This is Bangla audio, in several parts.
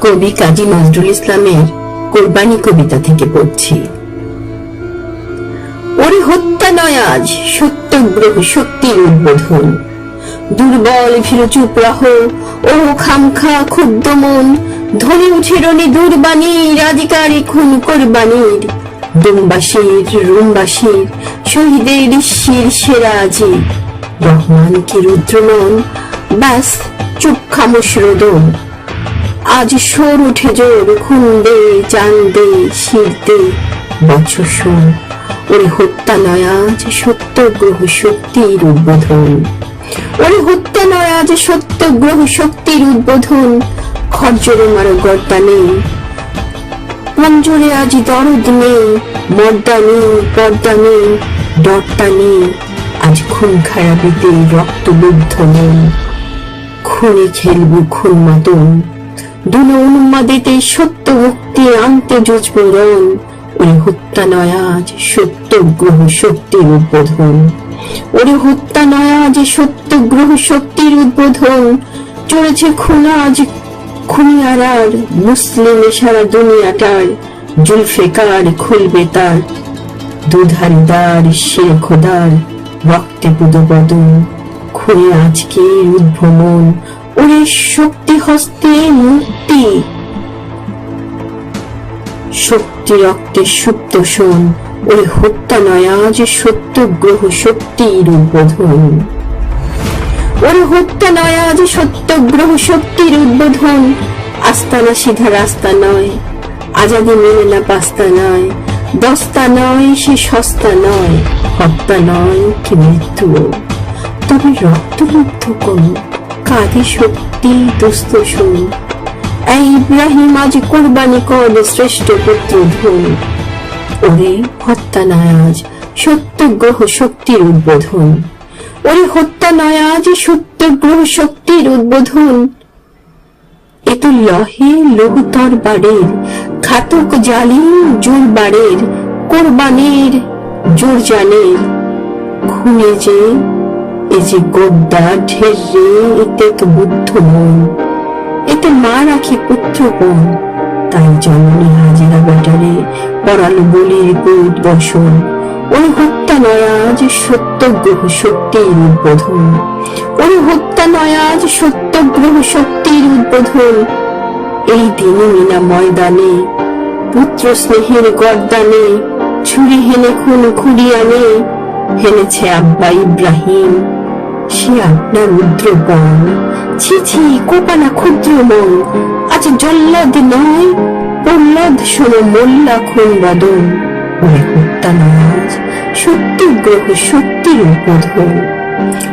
কবি কাজী নজরুল ইসলামের কোরবানি কবিতা থেকে পড়ছি। ওরে হত্যা নয় আজ সত্যগ্রহ শক্তির উদ্বোধন। দুর্বল ভীর চুপ রহ, ও খামখা ক্ষুদ্র মন, ধরে উঠে রনি দুর্বাণীর আধিকারিক খুন কোরবানির। দুমবাসীর, রুমবাসীর, শহীদের শির সেরা আজি। রহমান কি রুদ্রমন ব্যাস চুপ খামোশ রোদন। আজ সোর উঠে জোর খুন দে জান দে শির দে বছর শোন, ওরে হত্যা নয় আজ সত্যগ্রহ শক্তির উদ্বোধন। ওরে হত্যা নয় আজ সত্যগ্রহ শক্তির উদ্বোধন। খরজরে মারো গর্দা নেই। পঞ্জরে আজ দরদ নেই। মর্দা নেই, পর্দা নেই ডরটা নেই। আজ খুন খারাপিতে রক্তবুদ্ধ মন খুনে খেলব খুন মাতন। দুনো উন্মাদিতে সত্য মুক্তি আনতে জুজবো রণ। ওরে হত্যা নয় আজ সত্য গ্রহ শক্তির উদ্বোধন। ওরে হত্যা নয় আজ সত্য গ্রহ শক্তির উদ্বোধন। চলেছে খুনা আজ খুনিয়ারার, মুসলিম সারা দুনিয়াটার। জুলফেকার খুলবে তার দুধারিদার সে খোদার রক্তে পুদবদন খুঁড়ে আজকে উদ্ভ্রমণ ওরে শক্তি হস্তে মুক্তি শক্তি রক্তে সুপ্ত শোন ওরে হত্যা নয় আজ সত্য গ্রহ শক্তির উদ্বোধন। ওরে হত্যা নয় আজ সত্যগ্রহ শক্তির উদ্বোধন। আস্তানা সিধা রাস্তা নয়, আজাদি মেলে না পাস্তা নয়, দস্তা নয়, সে সস্তা নয়, হত্যা নয়, কি মৃত্যু। তবে রক্তমুগ্ধ কোন কাঁধে শক্তি, দুস্থ শোন এই ইব্রাহিম আজ কোরবানি কর শ্রেষ্ঠ পুত্র ধন ওরে হত্যা নয় আজ সত্যগ্রহ শক্তির উদ্বোধন। ওরে হত্যা নয় আজ সত্যগ্রহ শক্তির উদ্বোধন। এ লহে লঘুতর বাড়ের ঘাতক জালিম জোর বাড়ের কোরবানির জোর জানের খুনে যে এ যে গোদ্দা ঢের এতে বুদ্ধ মন এতে মা রাখি পুত্র বোন তাই জননী হাজিরা বেটারে পড়ালো বলির পুত বসন। হত্যা নয় আজ সত্যগ্রহ শক্তির উদ্বোধন। ওই হত্যা উদ্বোধন। এই দিনে মিনা ময়দানে, পুত্র স্নেহের গর্দানে, ছুরি হেনে খুন খুঁড়ি আনে হেনেছে আব্বা ইব্রাহিম। সে আপনার উদ্রপণ ছি ছি কোপানা ক্ষুদ্র মন। আজ জল্লাদ নয় প্রহ্লাদ শোনো মোল্লা খুন বদন। ওই হত্যা নয় সত্য গ্রহ, সত্যির উদ্বোধন।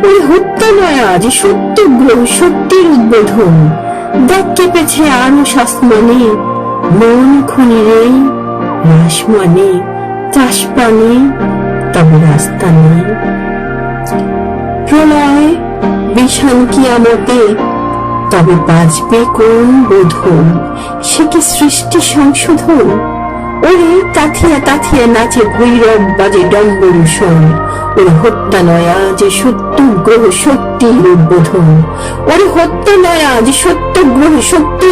ওই হত্যা নয় আজ সত্য গ্রহ, সত্যির উদ্বোধন। দেখ কেঁপেছে আরও শাসমানে, মন খুনি রে রাস মানে চাষ পানে, তবে রাস্তা নেই। তবে বাজবে কোন বোধন? সে কি সৃষ্টি সংশোধন? ওরে নাচে ভৈরব বাজে ডম্বরূষণ ওরে হত্যা নয়া যে সত্য গ্রহ উদ্বোধন। ওরে হত্যা নয়া যে সত্য গ্রহ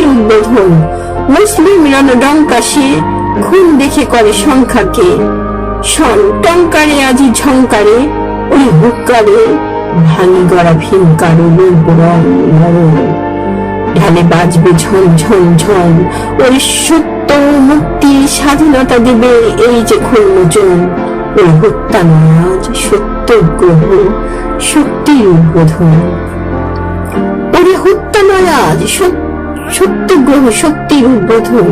উদ্বোধন। মুসলিম ডঙ্কাশে খুন দেখে করে সংখ্যাকে। শন, টঙ্কারে আজি ঝঙ্কারে ওরে হুক্কারে। ভাঙি গড়া ভিনকার রং মরণ। ঢালে বাজবে ঝন ঝন ঝন। ওরে সত্য মুক্তি স্বাধীনতা দেবে এই যে খুলমোচন ওই হত্যা নয় সত্য গ্রহ শক্তির উদ্বোধন। ওরে হত্যা নয় আজ সত্য গ্রহ শক্তির উদ্বোধন।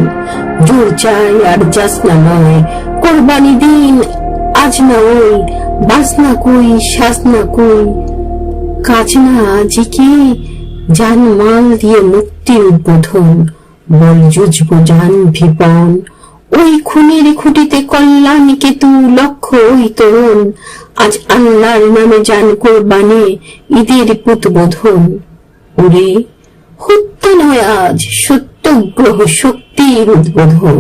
জোর চাই আর যাসনা নয় কোরবানি দিন, আজ না ওই বাসনা কই সাজনা কই। কাজ না আজিকে জান মাল দিয়ে মুক্তি উদ্বোধন, বল যুজব জান ভিপন। ওই খুনের খুঁটিতে কল্যাণ কেতু লক্ষ্য ওই তরুণ। আজ আল্লাহর নামে জান কোরবানে, ঈদের পুতবোধন। ওরে, হত্যা নয় আজ সত্য গ্রহ শক্তির উদ্বোধন।